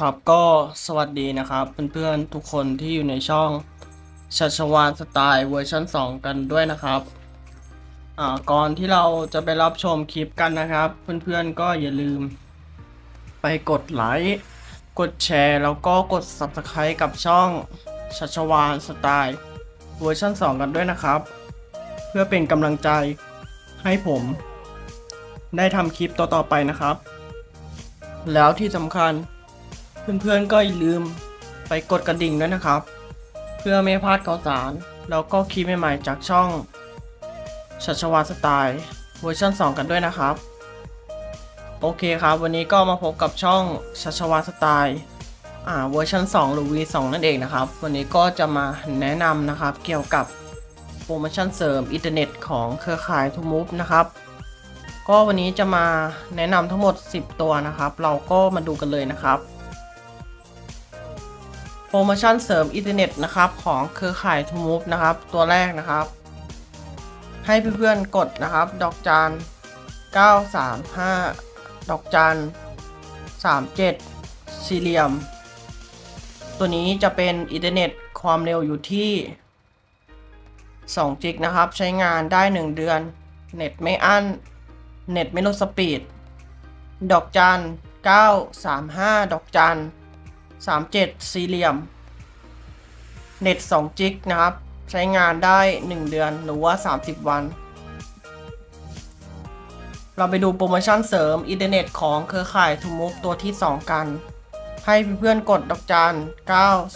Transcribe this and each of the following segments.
ครับก็สวัสดีนะครับเพื่อนๆทุกคนที่อยู่ในช่องชัชวานสไตล์เวอร์ชัน2 กันด้วยนะครับอ่าก่อนที่เราจะไปรับชมคลิปกันนะครับ เพื่อนๆก็อย่าลืม ไปกดไลค์กดแชร์ แล้วก็กด Subscribe กับช่องชัชวานสไตล์เวอร์ชัน2 กันด้วยนะครับ เพื่อเป็นกำลังใจให้ผม ได้ทำคลิปต่อๆไปนะครับ แล้วที่สำคัญ เพื่อนๆก็อย่าลืมไปกดกระดิ่งด้วยนะครับ เพื่อไม่พลาดข่าวสาร แล้วก็คลิปใหม่ๆจากช่องชัชวาสไตล์เวอร์ชัน2 กันด้วยนะครับ โอเคครับ วันนี้ก็มาพบกับช่องชัชวาสไตล์อ่าเวอร์ชัน2หรือ V2 นั่นเองนะครับ วันนี้ก็จะมาแนะนำนะครับเกี่ยวกับโปรโมชั่นเสริมอินเทอร์เน็ตของเครือข่ายทูมูฟนะครับ ก็วันนี้จะมาแนะนำทั้งหมด 10 ตัวนะครับ เราก็มาดูกันเลยนะครับ รโมชั่นเสริมอินเทอร์เน็ตนะครับของเครือข่ายทูมูฟนะครับตัวแรกนะครับ ให้เพื่อนๆกดนะครับ ดอกจาน935 ดอกจาน37 สี่เหลี่ยม ตัวนี้จะเป็นอินเทอร์เน็ตความเร็วอยู่ที่ 2 จิกนะครับ ใช้งานได้ 1 เดือน เน็ตไม่อั้น เน็ตไม่ลดสปีด ดอกจัน935 ดอกจัน 37 สี่เหลี่ยม เน็ต 2 จิกนะครับ ใช้งานได้ 1 เดือนหรือว่า 30 วัน เราไปดูโปรโมชั่นเสริมอินเทอร์เน็ตของเครือข่ายทูมุกตัวที่ 2 กัน ให้เพื่อนๆกดดอกจัน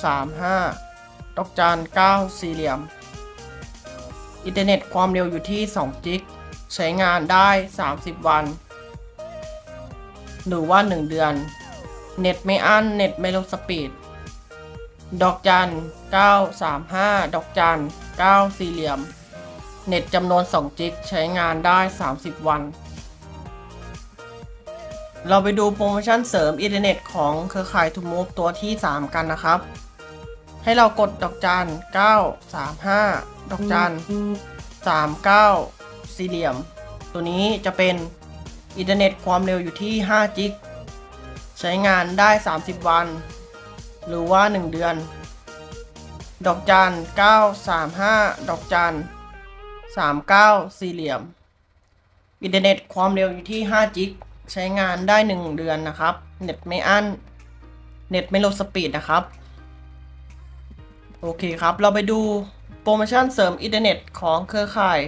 935 ดอกจัน 9 สี่เหลี่ยม อินเทอร์เน็ตความเร็วอยู่ที่ 2 จิก ใช้งานได้ 30 วัน หรือว่า 1 เดือน เน็ตไม่อั้นเน็ตไม่ลดสปีด ดอกจัน 935 ดอกจัน 9 สี่เหลี่ยม เน็ตจำนวน 2 จิกใช้งานได้ 30 วัน เราไปดูโปรโมชั่นเสริมอินเทอร์เน็ตของเครือข่ายทูมูฟตัวที่ 3 กันนะครับ ให้เรากดดอกจัน 935 ดอกจัน 39 สี่เหลี่ยม ตัวนี้จะเป็นอินเทอร์เน็ตความเร็วอยู่ที่5จิก ใช้งานได้ 30 วัน หรือว่า 1 เดือน ดอกจัน 935 ดอกจัน 39 สี่เหลี่ยม อินเทอร์เน็ตความเร็วอยู่ที่5จิก ใช้งานได้ 1 เดือนนะครับ เน็ตไม่อั้น เน็ตไม่ลดสปีดนะครับ โอเคครับ เราไปดูโปรโมชั่นเสริมอินเทอร์เน็ตของเครือข่าย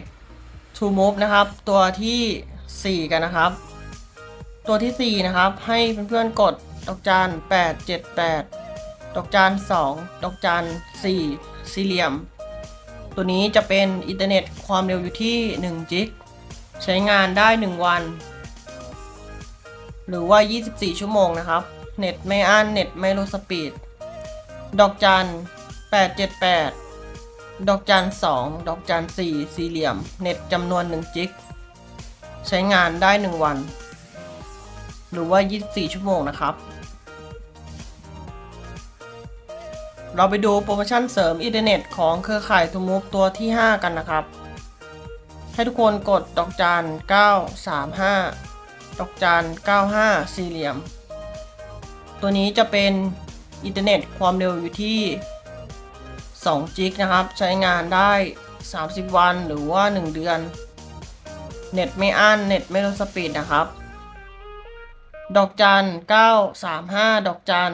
True Move นะครับ ตัวที่ 4 กันนะครับ ตัวที่ 4 นะครับ ให้เพื่อนๆกดดอกจัน878 ดอกจัน2 ดอกจัน4 สี่เหลี่ยม ตัวนี้จะเป็นอินเทอร์เน็ตความเร็วอยู่ที่1จิกใช้งานได้ 1 วัน หรือว่า 24 ชั่วโมงนะครับ เน็ตไม่อั้นเน็ตไม่ลดสปีด ดอกจัน 878 ดอกจัน 2 ดอกจัน 4 สี่เหลี่ยม เน็ตจำนวน 1 จิก ใช้งานได้ 1 วัน หรือว่า 24 ชั่วโมงนะครับ เราไปดูโปรโมชั่นเสริมอินเทอร์เน็ตของเครือข่ายทูมูฟตัวที่ 5 กันนะครับ ให้ทุกคนกดดอกจัน 935 ดอกจัน 95 สี่เหลี่ยม ตัวนี้จะเป็นอินเทอร์เน็ตความเร็วอยู่ที่2จิกนะครับ ใช้งานได้ 30 วันหรือว่า 1 เดือน เน็ตไม่อั้นเน็ตไม่ลดสปีดนะครับ ดอกจัน935ดอกจัน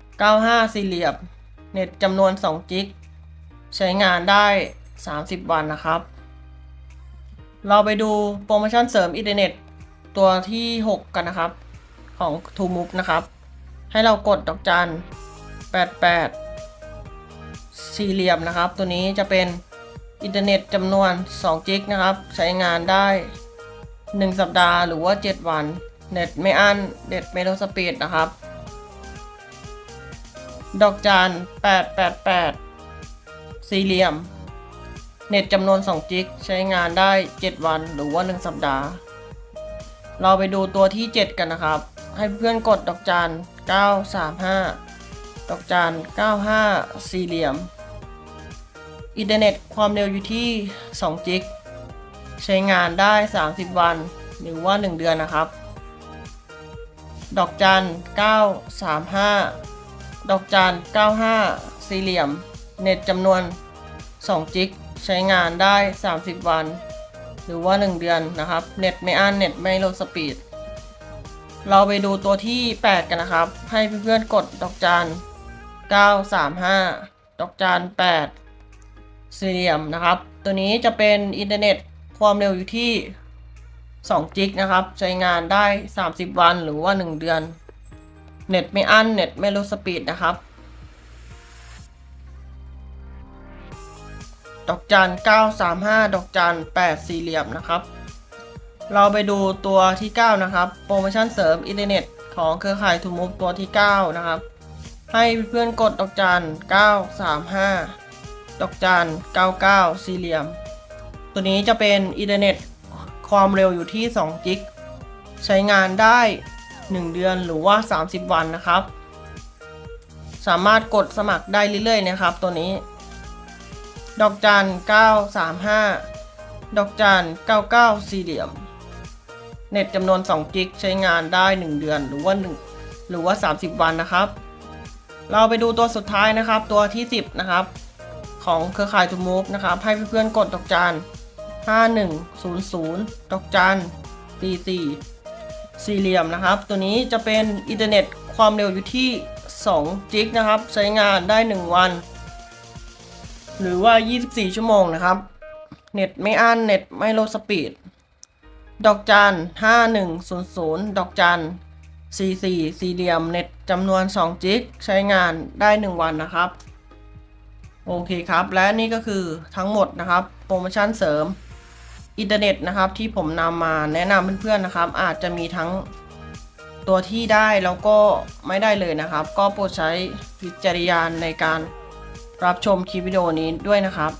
95สี่เหลี่ยมเน็ตจำนวน2จิก ใช้งานได้30วันนะครับ เราไปดูโปรโมชั่นเสริมอินเทอร์เน็ตตัวที่ 6 กันนะครับ ของ t o m o v e นะครับ ให้เรากดดอกจัน88 สี่เหลี่ยมนะครับ ตัวนี้จะเป็นอินเทอร์เน็ตจำนวน2จิกนะครับ ใช้งานได้ 1 สัปดาห์หรือว่า 7 วัน เน็ตไม่อั้นเน็ตไม่ลสปีดนะครับ ดอกจานแปดแปดแปดสี่เหลี่ยม เน็ตจำนวน 2 จิก ใช้งานได้ 7 วันหรือว่า 1 สัปดาห์ เราไปดูตัวที่ 7 กันนะครับ ให้เพื่อนกดดอกจาน 935 ดอกจาน 95 สี่เหลี่ยม อินเทอร์เน็ตความเร็วอยู่ที่ 2 จิก ใช้งานได้ 30 วันหรือว่า 1 เดือนนะครับ ดอกจัน935 ดอกจัน95 สี่เหลี่ยม เน็ตจำนวน 2 จิก ใช้งานได้ 30 วัน หรือว่า 1 เดือนนะครับ เน็ตไม่อั้นเน็ตไม่ลดสปีด เราไปดูตัวที่ 8 กันนะครับ ให้เพื่อนๆกดดอกจัน935 ดอกจัน8 สี่เหลี่ยมนะครับ ตัวนี้จะเป็นอินเทอร์เน็ตความเร็วอยู่ที่ 2จิกนะครับ ใช้งานได้ 30 วันหรือว่า 1 เดือน เน็ตไม่อั้นเน็ตไม่ลดสปีดนะครับ ดอกจัน 935 ดอกจัน 8 สี่เหลี่ยมนะครับ เราไปดูตัวที่ 9 นะครับ โปรโมชั่นเสริมอินเทอร์เน็ตของเครือข่ายทูมูฟตัวที่ 9 นะครับ ให้เพื่อนกดดอกจัน 935 ดอกจัน 99 สี่เหลี่ยม ตัวนี้จะเป็นอินเทอร์เน็ต ความเร็วอยู่ที่2จิกใช้งานได้ 1 เดือนหรือว่า 30 วันนะครับ สามารถกดสมัครได้เรื่อยๆนะครับ ตัวนี้ ดอกจัน 935 ดอกจัน 99 สี่เหลี่ยม เน็ตจำนวน2จิกใช้งานได้ 1 เดือนหรือว่า 1 หรือว่า 30 วันนะครับ เราไปดูตัวสุดท้ายนะครับ ตัวที่ 10 นะครับ ของเครือข่ายทูมูฟนะครับ ให้เพื่อนๆกดดอกจัน 5100ดอกจัน44สี่เหลี่ยมนะครับ ตัวนี้จะเป็นอินเทอร์เน็ตความเร็วอยู่ที่ 2 จิกนะครับ ใช้งานได้ 1 วัน หรือว่า 24 ชั่วโมงนะครับ เน็ตไม่อั้นเน็ตไม่ลดสปีด ดอกจัน5100 ดอกจัน44สี่เหลี่ยมเน็ตจำนวน 2 จิก ใช้งานได้ 1 วันนะครับ โอเคครับ และนี่ก็คือทั้งหมดนะครับ โปรโมชั่นเสริม อินเทอร์เน็ตนะครับที่ผมนำมาแนะนำเพื่อนๆนะครับ อาจจะมีทั้งตัวที่ได้แล้วก็ไม่ได้เลยนะครับ ก็โปรดใช้วิจารณญาณในการรับชมคลิปวิดีโอนี้ด้วยนะครับ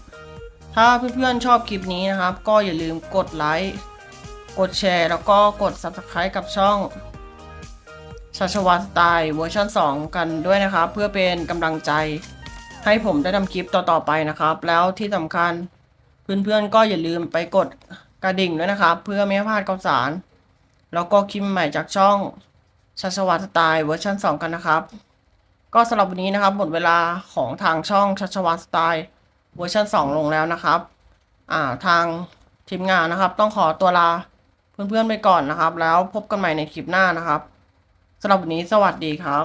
ถ้าเพื่อนๆชอบคลิปนี้นะครับ ก็อย่าลืมกดไลค์กดแชร์แล้วก็กด Subscribe กับช่องชัชวัตสไตล์เวอร์ชัน2 กันด้วยนะครับ เพื่อเป็นกำลังใจให้ผมได้ทำคลิปต่อๆไปนะครับ แล้วที่สำคัญ เพื่อนๆก็อย่าลืมไปกดกระดิ่งด้วยนะครับ เพื่อไม่ให้พลาดข่าวสาร แล้วก็คลิปใหม่จากช่องชัชวัตสไตล์เวอร์ชัน2 กันนะครับ ก็สำหรับวันนี้นะครับหมดเวลาของทางช่องชัชวัตสไตล์เวอร์ชัน2 ลงแล้วนะครับอ่าทางทีมงานนะครับ ต้องขอตัวลาเพื่อนๆไปก่อนนะครับ แล้วพบกันใหม่ในคลิปหน้านะครับสำหรับวันนี้สวัสดีครับ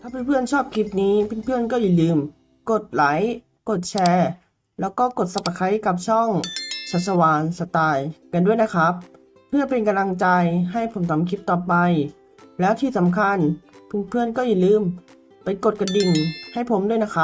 ถ้าเพื่อนๆชอบคลิปนี้เพื่อนๆก็อย่าลืม กดไลค์ กดแชร์ แล้วก็กด subscribe กับช่องชัชวานสไตล์กันด้วยนะครับ เพื่อเป็นกำลังใจให้ผมทำคลิปต่อไป แล้วที่สำคัญเพื่อนๆก็อย่าลืมไปกดกระดิ่งให้ผมด้วยนะครับ